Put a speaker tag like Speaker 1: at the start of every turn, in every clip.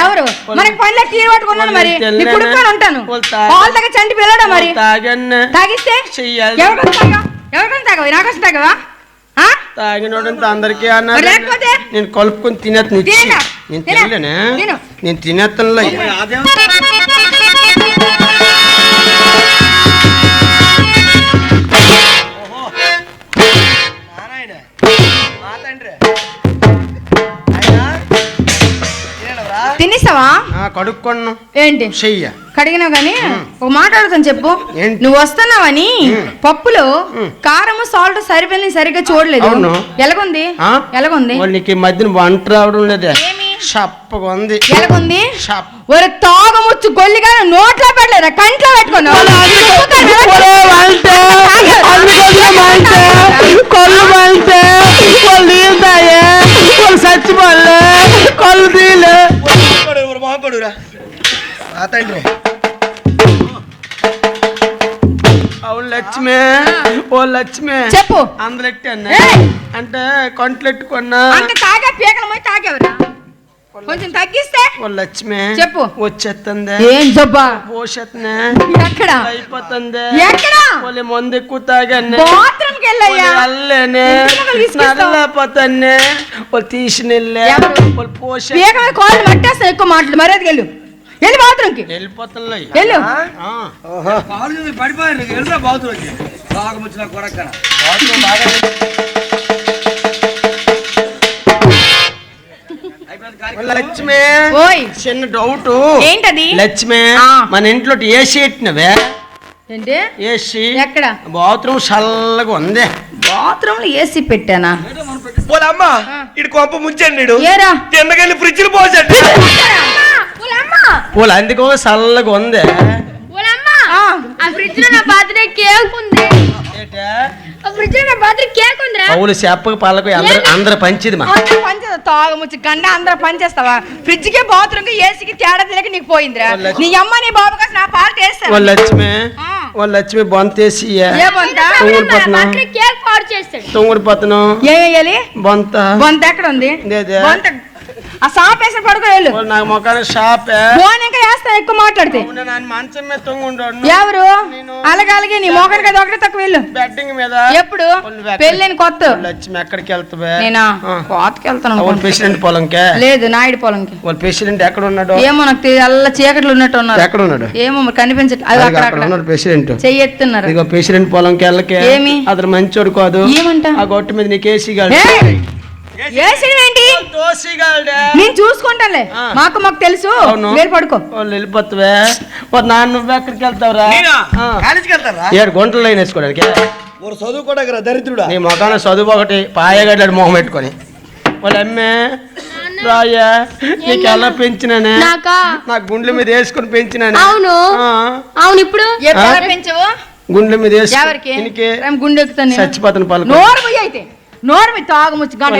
Speaker 1: ఎవరు? మనకి పనిలో తీరు పట్టుకున్నాను మరి. నీ కుడుకొని ఉంటాను పాలు చంటి పిల్లడా మరి? తాగిస్తే?
Speaker 2: చెయ్యాలి.
Speaker 1: ఎవరికొని తాగా ఎవరికొని తాగవు? నాకోసం తాగవా?
Speaker 2: తాగినోడంతా అందరికీ అన్నారు నేను కలుపుకొని తినేస్తాను? నేను
Speaker 1: తిన.
Speaker 2: తినలేనే?
Speaker 1: తిను.
Speaker 2: నేను తినేస్తానులే
Speaker 1: తినేసావా?
Speaker 2: కడుక్కొను
Speaker 1: ఏంటి?
Speaker 2: చెయ్య.
Speaker 1: కడిగినావు గానీ ఒక మాట అడుగుతాను చెప్పు? నువ్వు వస్తున్నావని పప్పులో కారం సాల్ట్ సరిపోయి సరిగ్గా చూడలేదు. ఎలాగుంది? ఎలాగుంది?
Speaker 2: నీకు మధ్యన వంట రావడం లేదే?
Speaker 1: ఏమి?
Speaker 2: చప్పగా ఉంది.
Speaker 1: ఎలాగుంది?
Speaker 2: చప్ప.
Speaker 1: ఒరే తాగముచ్చు గొల్లిగా నోట్లో పెట్టలేదా? కంట్లో పెట్టుకున్నావు?
Speaker 2: అవును లక్ష్మి. ఓ లక్ష్మి.
Speaker 1: చెప్పు.
Speaker 2: అందరెట్టి అన్న! అంటే కొంటలెట్టుకున్నా
Speaker 1: అంత తాగా పీకల పోయి తాగేవరా? కొంచెం తగ్గిస్తే
Speaker 2: ఓ లక్ష్మి.
Speaker 1: చెప్పు.
Speaker 2: వచ్చేస్తుంది
Speaker 1: ఏం జబ్బా
Speaker 2: పోషత్నే.
Speaker 1: ఎక్కడ?
Speaker 2: అయిపోతుంది.
Speaker 1: ఎక్కడ?
Speaker 2: వాళ్ళు మందు ఎక్కువ తాగానే వాళ్ళు? వాళ్ళు
Speaker 1: కాళ్ళు మట్టేస్తాను ఎక్కువ మాటలు మర్యాదకి వెళ్ళు. వెళ్ళి బాత్రూమ్కి
Speaker 2: వెళ్ళిపోతాను
Speaker 1: వెళ్ళు
Speaker 3: కాలు పడిపోయారు నీకు తెలుసా బాతులకి బాగా ముచ్చిన కొడక్కన.
Speaker 2: లక్ష్మి
Speaker 1: ఓయ్.
Speaker 2: చిన్న డౌట్
Speaker 1: ఏంటది?
Speaker 2: లక్ష్మి
Speaker 1: ఆ.
Speaker 2: మన ఇంట్లో ఏసీ ఎట్టినవే
Speaker 1: ఏంటి?
Speaker 2: ఏసీ.
Speaker 1: ఎక్కడ?
Speaker 2: బాత్రూమ్ చల్లగా ఉంది.
Speaker 1: బాత్రూమ్లో ఏసీ పెట్టానా?
Speaker 3: పోలమ్మ ఇటు కొంప ముంచండి.
Speaker 1: ఏరా?
Speaker 3: కిందకెళ్ళి ఫ్రిడ్జ్లు పోసండి.
Speaker 2: అందుకో చల్లగా ఉంది.
Speaker 4: ఫ్రిడ్జ్లో నా బర్త్డే కేక్ ఉంది. ఆ ఫ్రిడ్జ్లో నా బర్త్డే కేక్ ఉందిరా.
Speaker 2: పౌలు చెప్పక పాలకు అందరు అందరు పంచిది మా
Speaker 1: అందరూ పనిచేస్తా తాగముచ్చు గండ అందరూ పనిచేస్తావా ఫ్రిడ్జ్కి బాత్రూమ్కి ఏసీకి తేడా తెలియక నీకు పోయిందిరా. నీ అమ్మ నీ బాబు కోసం నా పార్టీ
Speaker 2: వాళ్ళ లక్ష్మి వాళ్ళ లక్ష్మి బొంతేసి తొంగుడిపోతున్నా
Speaker 4: బర్త్డే కేక్ పాడు చేస్తాడు.
Speaker 1: ఏ వేయాలి?
Speaker 2: బొంత.
Speaker 1: బొంత ఎక్కడ ఉంది. బొంత ఆ సాప్ వేసి పడుకో వెళ్ళు.
Speaker 2: నాకు మొక్కని షాపే
Speaker 1: ఫోన్ ఇంకా వేస్తాను ఎక్కువ మాట్లాడితే.
Speaker 2: మంచం మీద తొంగుంటాడు
Speaker 1: ఎవరు? అలాగే అలాగే నీ మోకరి కదా ఒకటే తక్కువ వెళ్ళు.
Speaker 2: బెడ్డింగ్ మీద
Speaker 1: ఎప్పుడు? పెళ్ళైన కొత్త.
Speaker 2: లక్ష్మి ఎక్కడికి వెళ్తావే?
Speaker 1: నేనా. కోతకి వెళ్తాను
Speaker 2: వాళ్ళ. ప్రెసిడెంట్ పొలంకే?
Speaker 1: లేదు నాయుడు పొలంకి.
Speaker 2: వాళ్ళ ప్రెసిడెంట్ ఎక్కడ ఉన్నాడు?
Speaker 1: ఏమో నాకు అల్ల చీకట్లు ఉన్నట్టు ఉన్నారు.
Speaker 2: ఎక్కడ ఉన్నాడు?
Speaker 1: ఏమో మరి కనిపించట్లేదు అది అక్కడ
Speaker 2: ఉన్నాడు ప్రెసిడెంట్
Speaker 1: చెయ్యి ఎత్తున్నారు
Speaker 2: ఇదిగో ప్రెసిడెంట్ పొలంకి వెళ్ళకే
Speaker 1: ఏమి?
Speaker 2: అతను మంచోడు కాదు.
Speaker 1: ఏమంట?
Speaker 2: ఆ గొట్టు మీద నీకు ఏసీ
Speaker 1: ఏంటి?
Speaker 2: దోసిగాడే
Speaker 1: నేను చూసుకుంటానులే. మాకు మాకు తెలుసు. వేరు పడుకో.
Speaker 2: వాళ్ళు వెళ్ళిపోతావే. నాన్న నువ్వు ఎక్కడికి వెళ్తావురా.
Speaker 3: కాలేజీకి వెళ్తారా?
Speaker 2: ఏడు గుంటలు లైన్ వేసుకోవడానికి.
Speaker 3: ఒక చదువుకోవడానికి దరిద్రుడా?
Speaker 2: నీ మొఖాన చదువు ఒకటి పాయగడ్డాడు మొహం పెట్టుకొని. వాళ్ళ అమ్మే రాయా నీకు ఎలా పెంచినానే?
Speaker 4: నాకా?
Speaker 2: నా గుండెల మీద వేసుకొని పెంచినానే?
Speaker 4: అవును.
Speaker 2: ఆ,
Speaker 4: అవును ఇప్పుడు?
Speaker 1: పెంచవు?
Speaker 2: గుండెల మీద వేసుకొని
Speaker 1: గుండె.
Speaker 2: చచ్చిపోతాను పలుకు
Speaker 1: నోరు అయితే. నోరు మీ తాగముచ్చు గంట.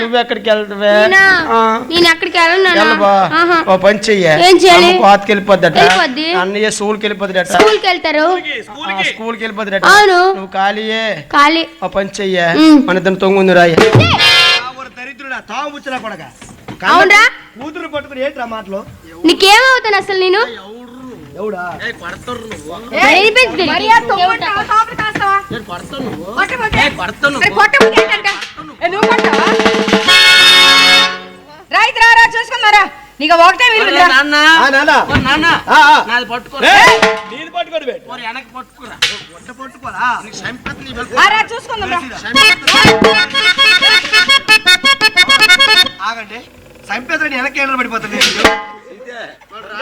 Speaker 2: నువ్వు ఎక్కడికి వెళ్తావే?
Speaker 4: నేనా? ఎక్కడికి వెళ్ళను.
Speaker 2: ఓ పని చెయ్య.
Speaker 4: ఏం చేయాలి?
Speaker 2: కోతకి వెళ్ళిపోద్దట. అన్నయ్య స్కూల్కి వెళ్ళిపోద్దట.
Speaker 4: స్కూల్కి వెళ్తారు?
Speaker 2: ఆ, స్కూల్కి వెళ్ళిపోద్దట.
Speaker 4: అవును.
Speaker 2: నువ్వు ఖాళీయే.
Speaker 4: ఖాళీ.
Speaker 2: ఓ పని చెయ్య. మన ఇద్దరు తొంగుంది రాయ
Speaker 3: ఒక దరిద్రుడా తావు ముచ్చిన కొడక.
Speaker 4: అవునరా.
Speaker 3: కూతురు పట్టుకుని ఏంట్రా మాటలు?
Speaker 4: నీకేమవుతాను అసలు నేను?
Speaker 3: ఎవడా?
Speaker 4: ఏయ్, పెద్ద
Speaker 1: మరి ఆ తొంగుడు తాగు, తాగుడు కాస్తావా?
Speaker 2: నేను కొడతాను నువ్వు.
Speaker 1: కొట్టకపోతే?
Speaker 2: ఏ, కొడతాను
Speaker 1: మరి
Speaker 2: నువ్వు.
Speaker 1: కొట్టకపోతే ఏంటంట? ఏ, నువ్వు కొడతావా? రా ఇది రా, రా చూసుకుందారా. నీకు ఒకటే
Speaker 2: నాన్న.
Speaker 3: నాన్న.
Speaker 2: నాది
Speaker 3: పట్టుకోడు బే.
Speaker 2: వెనక్కి పట్టుకోరా.
Speaker 3: పట్టుకోరా?
Speaker 2: సంపత్తి నీ వెళ్తే-
Speaker 1: చూసుకుందాం
Speaker 3: ఆగండి. వెనక్కి పడిపోతుంది?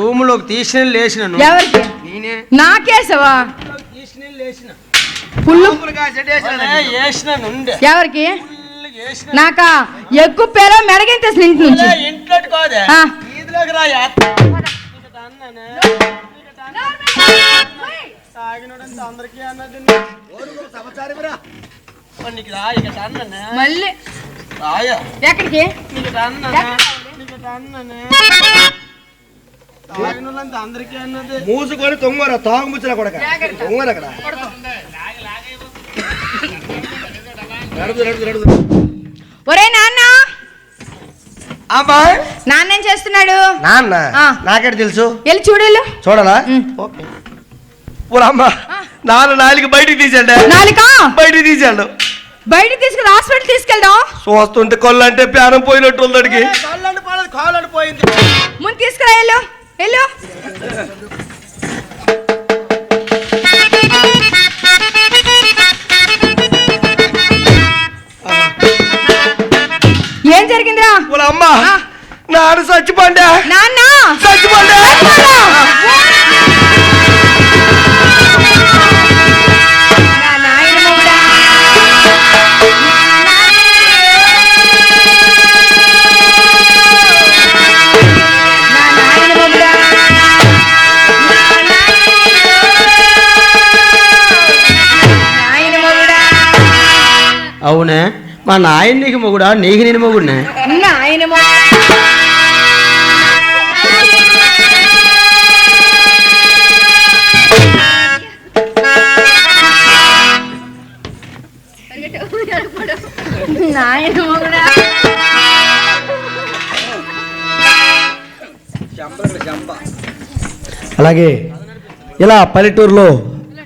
Speaker 2: రూమ్లోకి తీసిన లేచిన.
Speaker 1: ఎవరికి?
Speaker 2: నేనే.
Speaker 1: నాకేసవా?
Speaker 2: తీసిన లేచిన
Speaker 1: పుల్లు. ఎవరికి? నాకా? ఎక్కువ పేర మెడగింతేసిన ఇంటి నుంచి.
Speaker 2: కాదే. ఈదిలోకి అందరికీ అన్నది రా. తన్నానే.
Speaker 1: మళ్ళీ.
Speaker 2: రాయా.
Speaker 1: ఎక్కడికి?
Speaker 3: మూసుకొని తొంగర తాగు ముచ్చల కొడక. తొంగర అక్కడ.
Speaker 1: ఒరే నాన్న. నాన్న ఏం చేస్తున్నాడు?
Speaker 3: నాన్న?
Speaker 1: ఆ.
Speaker 3: నాకేట తెలుసు?
Speaker 1: వెళ్ళి
Speaker 3: చూడాలా. ఓకే. అమ్మ నాన్న నాలుగు బయటికి తీసాడు
Speaker 1: నాలిక?
Speaker 3: బయటికి తీసాడు
Speaker 1: బయటికి తీసుకుని హాస్పిటల్ తీసుకెళ్దాం.
Speaker 3: చూస్తుంటే కొల్లు అంటే ప్రాణం పోయినట్టు ఉంది అడిగి
Speaker 1: ముందు తీసుకురా వెళ్ళు
Speaker 2: అవునే? మా నాయన నీకు మొగుడా? నీకు నేను మొగుడినే?
Speaker 1: నాయన.
Speaker 3: అలాగే ఇలా పల్లెటూరులో